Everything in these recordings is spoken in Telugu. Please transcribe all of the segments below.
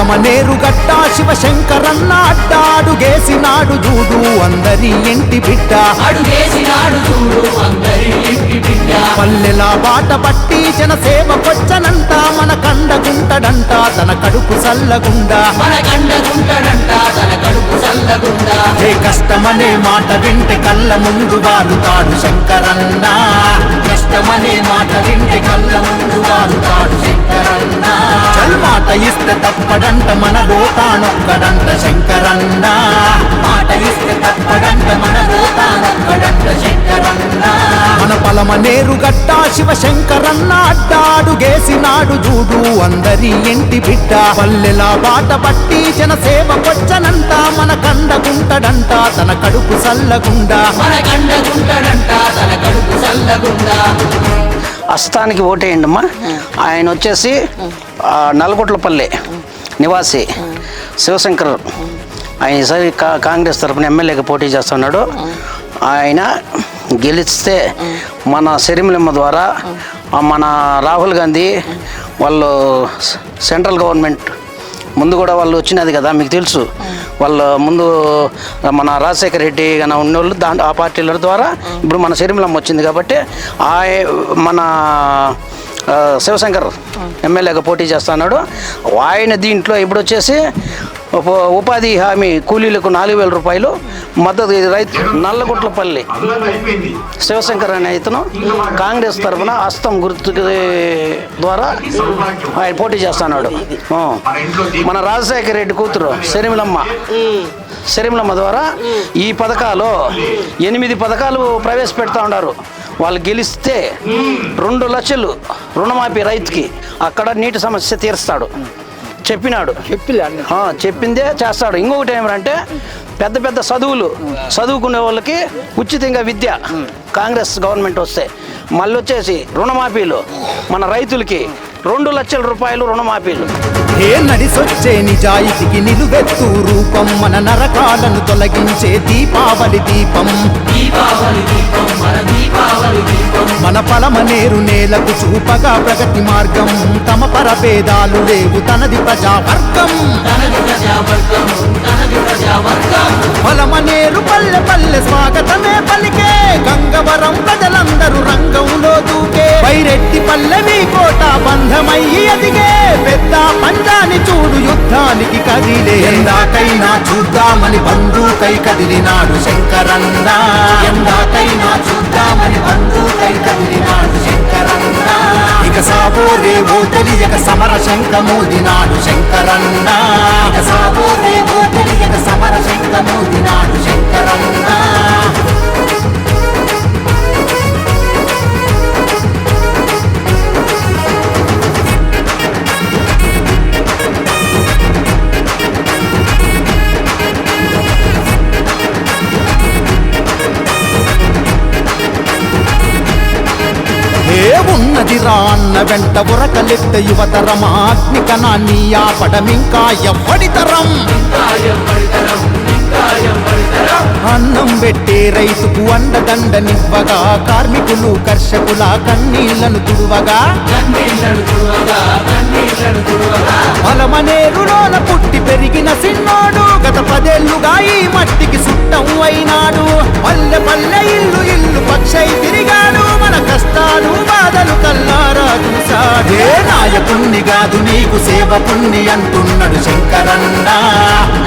పలమనేరు గట్ట శివశంకరన్న బిడ్డ. అడుగేసినాడు చూడు అందరి ఇంటి బిడ్డ. పల్లెల బాట పట్టి జనసేవ కొచ్చనంట మన కండగుంటడంట తన కడుపు సల్లగుండా. ఏ కష్టమనే మాట వింటే కళ్ళ ముందు వాలుతాడు శంకరన్న. కష్టమనే మాట వింటే కళ్ళ ముందు శంకరన్న. మాట ఇస్తే తప్పడంట మన తానొక్కడంట శంకరన్న. మాట ఇస్తే తప్పడంట మన తానొక్కడంట శంకరన్న. మన పలమ పలమనేరు గట్ట శివశంకరన్న అడ్డాడు గేసినాడు చూడు అందరి ఇంటి బిడ్డ. పల్లెలా బాట పట్టి జనసేవ కొచ్చనంట మన కండగుంటడంట తన కడుపు సల్లగుండా. మన కండగుంటడంట తన కడుపు చల్లగుండా అస్తానికి ఓటేయండి అమ్మా ఆయన వచ్చేసి నల్గొట్లపల్లి నివాసి శివశంకర్. ఆయన ఈసారి కా కాంగ్రెస్ తరఫున ఎమ్మెల్యేగా పోటీ చేస్తున్నాడు. ఆయన గెలిస్తే మన సిరిమిలమ్మ ద్వారా మన రాహుల్ గాంధీ వాళ్ళు సెంట్రల్ గవర్నమెంట్ ముందు కూడా వాళ్ళు వచ్చినది కదా మీకు తెలుసు. వాళ్ళు ముందు మన రాజశేఖర రెడ్డి కానీ ఉన్నోళ్ళు దాంట్లో ఆ పార్టీల ద్వారా ఇప్పుడు మన శరీరం వచ్చింది కాబట్టి ఆ మన శివశంకర్ ఎమ్మెల్యేగా పోటీ చేస్తున్నాడు ఆయన దీంట్లో ఇప్పుడు వచ్చేసి ఉపాధి హామీ కూలీలకు నాలుగు వేల రూపాయలు మద్దతు రైతు నల్లగుట్లపల్లి. శివశంకర్ అనే ఇతను కాంగ్రెస్ తరఫున హస్తం గుర్తు ద్వారా ఆయన పోటీ చేస్తున్నాడు. మన రాజశేఖర రెడ్డి కూతురు శరిమిలమ్మ శరిమిలమ్మ ద్వారా ఈ పథకాలు ఎనిమిది పథకాలు ప్రవేశపెడతా ఉన్నారు. వాళ్ళు గెలిస్తే రెండు లక్షలు రుణమాఫీ రైతుకి అక్కడ నీటి సమస్య తీరుస్తాడు. చెప్పినాడు. చెప్పిందే చేస్తాడు. ఇంకొకటి ఏమంటే పెద్ద పెద్ద చదువులు చదువుకునే వాళ్ళకి ఉచితంగా విద్య కాంగ్రెస్ గవర్నమెంట్ వస్తే. మళ్ళీ వచ్చేసి రుణమాఫీలు మన రైతులకి రెండు లక్షల రూపాయలు రుణమాఫీలు. ఏ నడిసొచ్చే నిజాయితీకి నిలువెత్తు రూపం మన నరకాలను తొలగించే దీపావళి దీపం. దీపావళి దీపం మన దీపావళి దీపం మన పలమనేరు నేలకు చూపగా ప్రగతి మార్గం. తమ పరభేదాలు లేవు తనది ప్రజావర్గం. తనది పల్లె పల్లె స్వాగతమే పలికే గంగవరం ప్రజలందరూ రంగంలో దూకే. వైరెడ్డి పల్లెవి కోట బంధమయ్యి ఎదిగే. పెద్ద పంజాని చూడు యుద్ధానికి కదిలే. ఎందాకైనా చూద్దామని బంధుకై కదిలినాడు శంకరన్న. ఎందాకైనా చూద్దామని బంధుకై కదిలినాడు శంకరన్న. ఇక సాబోరే ఓ తెలియక సమర శంఖమోదినాడు శంకరన్న. ఇక సాబోరే ఓ రా అన్న వెంట ఉరకలెత్త యువతరమా అగ్ని కణాన్ని ఆపడమింకా ఎవ్వడితరం అన్నం పెట్టే రైతుకు అండదండనివ్వగా కార్మికులు కర్షకుల కన్నీళ్ళను తుడువగా? కన్నీళ్ళను పుట్టి పెరిగిన సిన్నోడు గత పదేళ్ళుగా ఈ మట్టికి సుట్టం అయినాడు. పల్లె పల్లె ఇల్లు ఇల్లు పక్షై తిరిగాడు. మన బాధలు కల్లారా చూసాడే నాయకుణ్ణి కాదు నీకు సేవకుణ్ణి అంటున్నాడు శంకరన్న.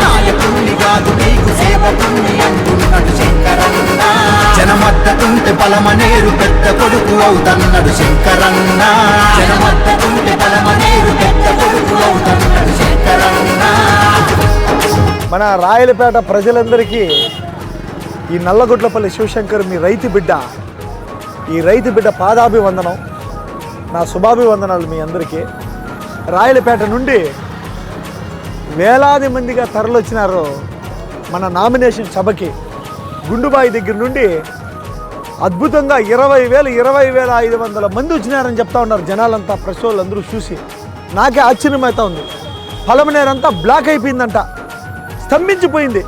నాయకుణ్ణి కాదు నీకు సేవకుణ్ణి అంటున్నాడు శంకరన్న. జనమద్దతుంటే బలమనేరు పెద్ద కొడుకు అవుతన్నాడు శంకరన్న. జనమద్దతుంటే బలమనేరు పెద్ద కొడుకు అవుతన్నాడు శంకరన్న. మన రాయలపేట ప్రజలందరికీ ఈ నల్లగొట్లపల్లి శివశంకర్ మీ రైతు బిడ్డ. ఈ రైతు బిడ్డ పాదాభివందనం నా శుభాభివందనాలు మీ అందరికీ. రాయలపేట నుండి వేలాది మందిగా తరలొచ్చినారు మన నామినేషన్ సభకి. గుండుబాయి దగ్గర నుండి అద్భుతంగా ఇరవై వేలు ఇరవై వేల ఐదు వందల మంది వచ్చినారని చెప్తా ఉన్నారు జనాలంతా ప్రెస్ వాళ్ళందరూ చూసి. నాకే ఆశ్చర్యమవుతా ఉంది. పలమనేరంతా బ్లాక్ అయిపోయిందంట. స్తంభించిపోయింది.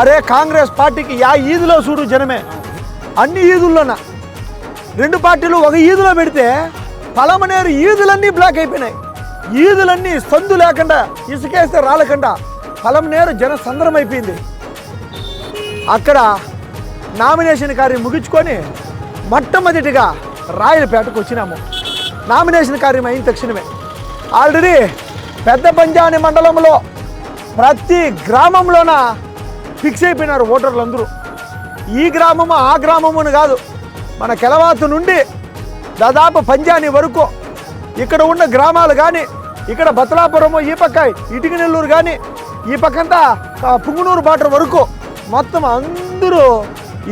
అరే కాంగ్రెస్ పార్టీకి యా ఈదులో చూడు జనమే. అన్ని ఈదుల్లోన? రెండు పార్టీలు ఒక ఈదులో పెడితే పలమనేరు ఈదులన్నీ బ్లాక్ అయిపోయినాయి. ఈదులన్నీ సందు లేకుండా ఇసుకేస్తే రాలకుండా పలమనేరు జన సందరం అయిపోయింది. అక్కడ నామినేషన్ కార్యం ముగించుకొని మొట్టమొదటిగా రాయలపేటకు వచ్చినాము. నామినేషన్ కార్యం అయిన తక్షణమే. ఆల్రెడీ పెద్ద పంజాని మండలంలో ప్రతి గ్రామంలోన ఫిక్స్ అయిపోయినారు ఓటర్లు అందరూ ఈ గ్రామము ఆ గ్రామమును కాదు మన కెలవాతు నుండి దాదాపు పంజాని వరకు ఇక్కడ ఉన్న గ్రామాలు కానీ ఇక్కడ బతలాపురము ఈ పక్క ఇటుక నెల్లూరు కానీ ఈ పక్కంతా పుంగునూరు బాటర్ వరకు మొత్తం అందరూ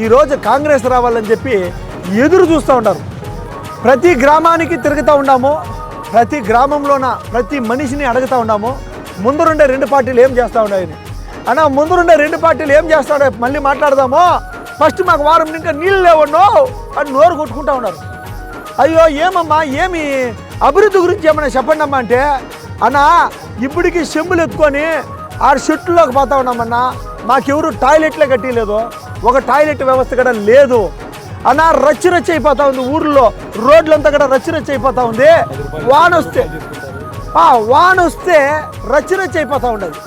ఈరోజు కాంగ్రెస్ రావాలని చెప్పి ఎదురు చూస్తూ ఉంటారు ప్రతి గ్రామానికి తిరుగుతూ ఉన్నాము. ప్రతి గ్రామంలోన ప్రతి మనిషిని అడుగుతూ ఉన్నాము. ముందురుండే రెండు పార్టీలు ఏం చేస్తూ ఉన్నాయని. అన్న ముందురుండే రెండు పార్టీలు ఏం చేస్తా ఉన్నాయి మళ్ళీ మాట్లాడదాము? ఫస్ట్ మాకు వారం ఇంకా నీళ్ళు లేవన్నో అని నోరు కొట్టుకుంటా ఉన్నారు. అయ్యో ఏమమ్మా ఏమి అభివృద్ధి గురించి ఏమన్నా చెప్పండి అమ్మా అంటే అన్నా ఇప్పటికి చెంబులు ఎత్తుకొని ఆ షెట్టులోకి పోతా ఉన్నామన్నా మాకెవరు టాయిలెట్లే కట్టలేదు ఒక టాయిలెట్ వ్యవస్థ కూడా లేదు. అన్నా రచ్చి రచ్చి అయిపోతా ఉంది ఊర్లో రోడ్లంతా కూడా రచ్చి రచ్చి అయిపోతా ఉంది. వాన వస్తే వాన వస్తే రచ్చి రచ్చి అయిపోతూ ఉండదు.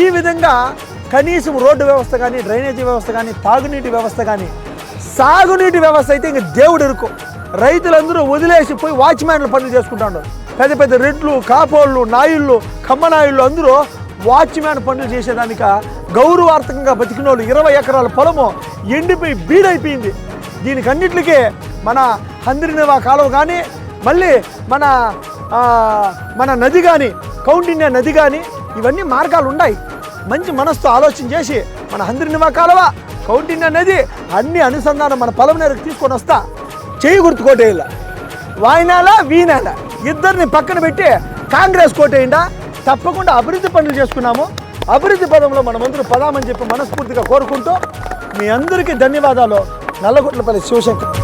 ఈ విధంగా కనీసం రోడ్డు వ్యవస్థ కానీ డ్రైనేజీ వ్యవస్థ కానీ తాగునీటి వ్యవస్థ కానీ సాగునీటి వ్యవస్థ అయితే ఇంక దేవుడు ఇరుకు. రైతులందరూ వదిలేసి పోయి వాచ్మ్యాన్ల పనులు చేసుకుంటున్నారు పెద్ద పెద్ద రెడ్లు కాపోళ్ళు నాయుళ్ళు కమ్మనాయుళ్ళు అందరూ వాచ్మ్యాన్ పనులు చేసేదానిక గౌరవార్థకంగా బతికిన వాళ్ళు ఇరవై ఎకరాల పొలము ఎండిపోయి బీడైపోయింది. దీనికి అన్నిటికీ మన హంద్రినివా కాలువ కానీ మళ్ళీ మన మన నది కానీ కౌండిన్య నది కానీ ఇవన్నీ మార్గాలు ఉన్నాయి మంచి మనసుతో ఆలోచన చేసి మన హంద్రినివా కాలువ? కౌంటిన్య నది అన్ని అనుసంధానం మన పొలం నేరకు తీసుకొని వస్తా. చేయి గుర్తు కోటేయాల వాయినాల వీనాల? ఇద్దరిని పక్కన పెట్టి కాంగ్రెస్ కోటేయండా? తప్పకుండా అభివృద్ధి పనులు చేసుకున్నాము. అభివృద్ధి పదంలో మనమందరూ పదామని చెప్పి మనస్ఫూర్తిగా కోరుకుంటూ మీ అందరికీ ధన్యవాదాలు. నల్లగొట్లపల్లి శివశంకర్.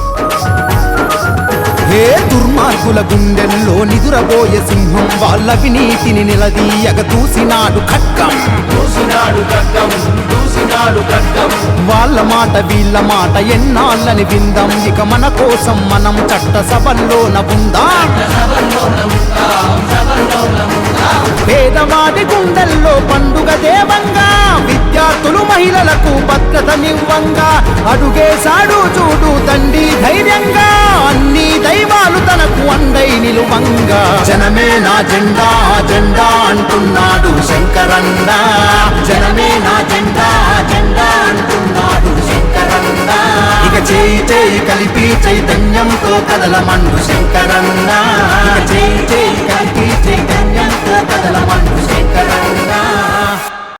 హే దుర్మార్గుల గుండెల్లో నిదురబోయే సింహం వాళ్ళ వినీతిని నిలదీయగ దూసినాడు ఖడ్గం. దూసినాడు ఖడ్గం దూసినాడు ఖడ్గం. వాళ్ళ మాట వీళ్ళ మాట ఎన్నాళ్ళని విందాం. ఇక మన కోసం మనం చట్ట సభల్లోన ఉందాం. పేదవాడి గుండెల్లో పండుగ దేవంగా. విద్యార్థులు మహిళలకు భద్రతనివ్వంగా. అడుగేశాడు చూడు తండ్రి ధైర్యంగా. అన్ని దైవాలు తనకు అండై నిలువంగా. జనమే నా జెండా జెండా అంటున్నాడు శంకరన్న. జనమే నా జెండా జెండా అంటున్నాడు శంకరన్న. ఇక చేయి చేయి కలిపి చైతన్యంతో కదలమండు శంకరన్న. చేయి చేయి కలిపి చైతన్యంతో కదలమండు శంకరన్నా.